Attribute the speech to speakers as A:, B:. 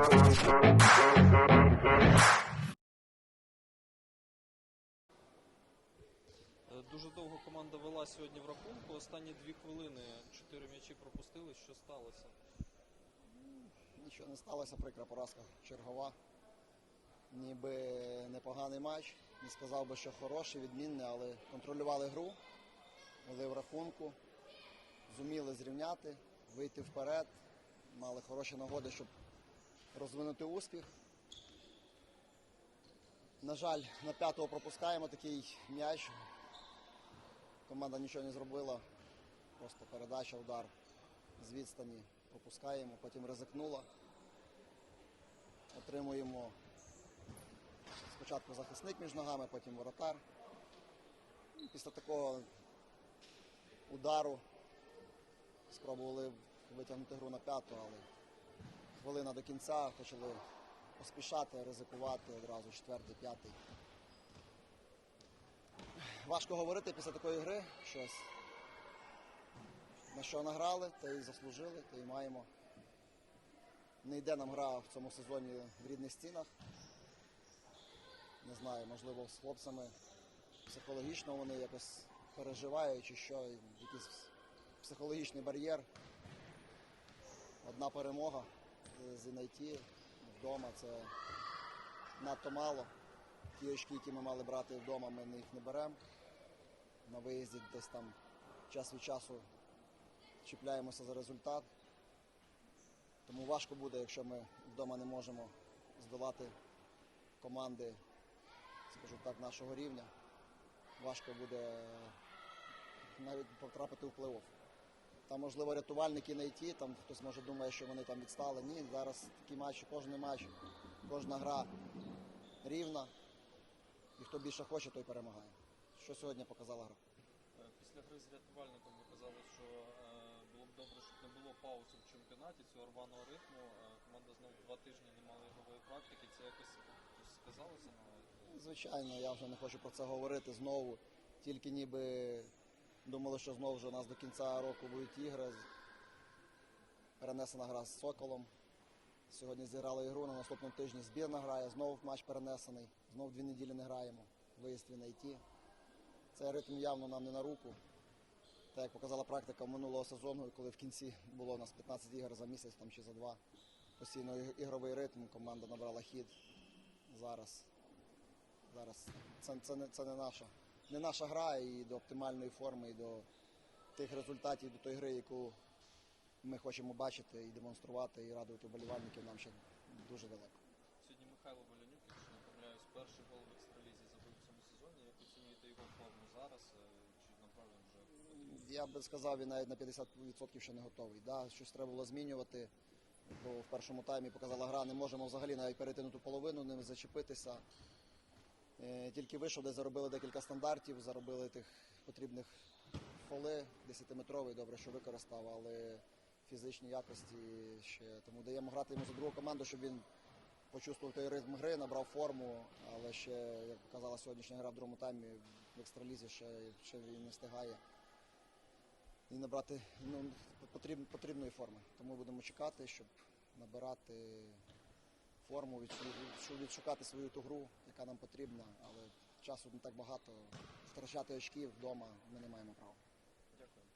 A: Е, дуже довго команда вела сьогодні в рахунку. Останні дві хвилини чотири м'ячі пропустили. Що сталося?
B: Ну, нічого не сталося, прикра поразка. Чергова. Ніби непоганий матч. Не сказав би, що хороший, відмінний, але контролювали гру, вели в рахунку, зуміли зрівняти, вийти вперед. Мали хороші нагоди, щоб розвинути успіх. На жаль, на п'ятого пропускаємо такий м'яч. Команда нічого не зробила. Просто передача, удар з відстані пропускаємо, потім ризикнула. Отримуємо спочатку захисник між ногами, потім воротар. І Після такого удару спробували витягнути гру на п'яту, але хвилина до кінця почали поспішати, ризикувати одразу четвертий, п'ятий. Важко говорити після такої гри щось. На що награли, те і заслужили, те і маємо. Не йде нам гра в цьому сезоні в рідних стінах. Не знаю, можливо, з хлопцями психологічно вони якось переживають чи що, якийсь психологічний бар'єр. Одна перемога з NIT вдома це надто мало. Ті очки, які ми мали брати вдома, ми їх не беремо. На виїзді десь там час від часу чіпляємося за результат. Тому важко буде, якщо ми вдома не можемо здолати команди, скажу так, нашого рівня. Важко буде навіть потрапити в плей-офф. Там, можливо, рятувальники не йти, там хтось може думає, що вони там відстали. Ні, зараз такі матчі, кожен матч, кожна гра рівна. І хто більше хоче, той перемагає. Що сьогодні показала гра.
A: Е, Після гри з рятувальником ви казали, що е, було б добре, щоб не було паузи в чемпіонаті цього рваного ритму. Е, Команда знову два тижні не мала ігрової практики. Це якось сказалося на
B: Звичайно, я вже не хочу про це говорити знову. Тільки ніби думали, що знову вже у нас до кінця року будуть ігри. Перенесена гра з Соколом. Сьогодні зіграли ігру, на наступному тижні збірна грає, знову матч перенесений, знову дві неділі не граємо. Виїзд на ІТ. Цей ритм явно нам не на руку. Так як показала практика минулого сезону, коли в кінці було у нас 15 ігор за місяць там, чи за два. Постійно ігровий ритм, команда набрала хід. Зараз Зараз це, це, це не наша. Не наша гра і до оптимальної форми, і до тих результатів, до тої гри, яку ми хочемо бачити і демонструвати, і радувати вболівальників нам ще дуже далеко.
A: Сьогодні Михайло Волянюк, якщо не помиляюсь, перший гол в екстралізі забив в цьому сезоні. Як оцінюєте його форму зараз? Е, Чи направду він вже?
B: Я би сказав, він навіть на 50% ще не готовий. Да, щось треба було змінювати. Бо в першому таймі показала гра, не можемо взагалі навіть перейти на ту половину, не зачепитися. Е, Тільки вийшов, де заробили декілька стандартів, заробили тих потрібних фоли 10-метровий, добре, що використав, але фізичні якості ще. Тому даємо грати йому за другу команду, щоб він почувствував той ритм гри, набрав форму, але ще, як показала сьогоднішня гра в другому таймі, в екстралізі ще, ще він не встигає і набрати ну, потріб, потрібної форми. Тому будемо чекати, щоб набирати форму, відшукати свою ту гру, яка нам потрібна, але часу не так багато. Втрачати очки вдома ми не маємо права.
A: Дякую.